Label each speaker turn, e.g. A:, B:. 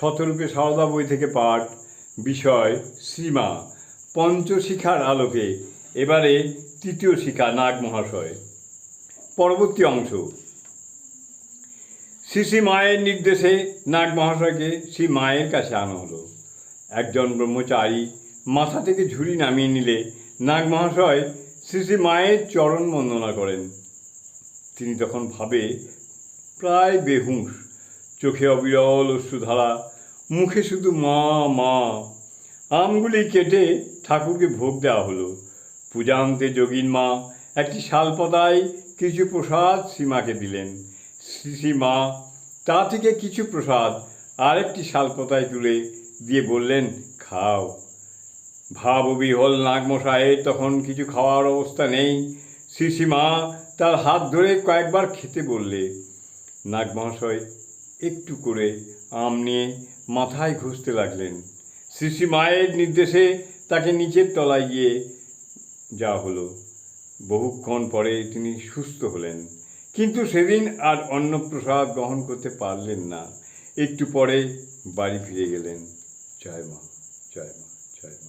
A: শতরূপে সারদা বই থেকে পাঠ, বিষয় শ্রীমা পঞ্চশিখার আলোকে, এবারে তৃতীয় শিখা নাগ মহাশয়। পরবর্তী অংশ। শ্রী শ্রী মায়ের নির্দেশে নাগ মহাশয়কে শ্রী মায়ের কাছে আনা হলো। একজন ব্রহ্মচারী মাথা থেকে ঝুড়ি নামিয়ে নিলে নাগ মহাশয় শ্রী শ্রী মায়ের চরণ বন্দনা করেন। তিনি তখন ভাবে প্রায় বেহুঁশ। চোখে অবিরল অশ্রুধারা মুখে শুধু মা মা। আমগুলি কেটে ঠাকুরকে ভোগ দেওয়া হলো। পূজান্তে যোগীন মা একটি শালপাতায় কিছু প্রসাদ শ্রীমাকে দিলেন। শ্রী শ্রী মা, তা থেকে কিছু প্রসাদ আরেকটি শালপাতায় তুলে দিয়ে বললেন, খাও। ভাববিহল নাগমশাইয়ের তখন কিছু খাওয়ার অবস্থা নেই। শ্রীসীমা তার হাত ধরে কয়েকবার খেতে বললে, নাগমহাশয় একটু করে আম নিয়ে মাথায় ঘষতে লাগলেন। শ্রী মায়ের নির্দেশে তাকে নিচের তলায় গিয়ে যাওয়া হলো। বহুক্ষণ পরে তিনি সুস্থ হলেন। কিন্তু সেদিন আর অন্নপ্রসাদ গ্রহণ করতে পারলেন না। একটু পরে বাড়ি ফিরে গেলেন। জয় মা জয় মা জয় মা।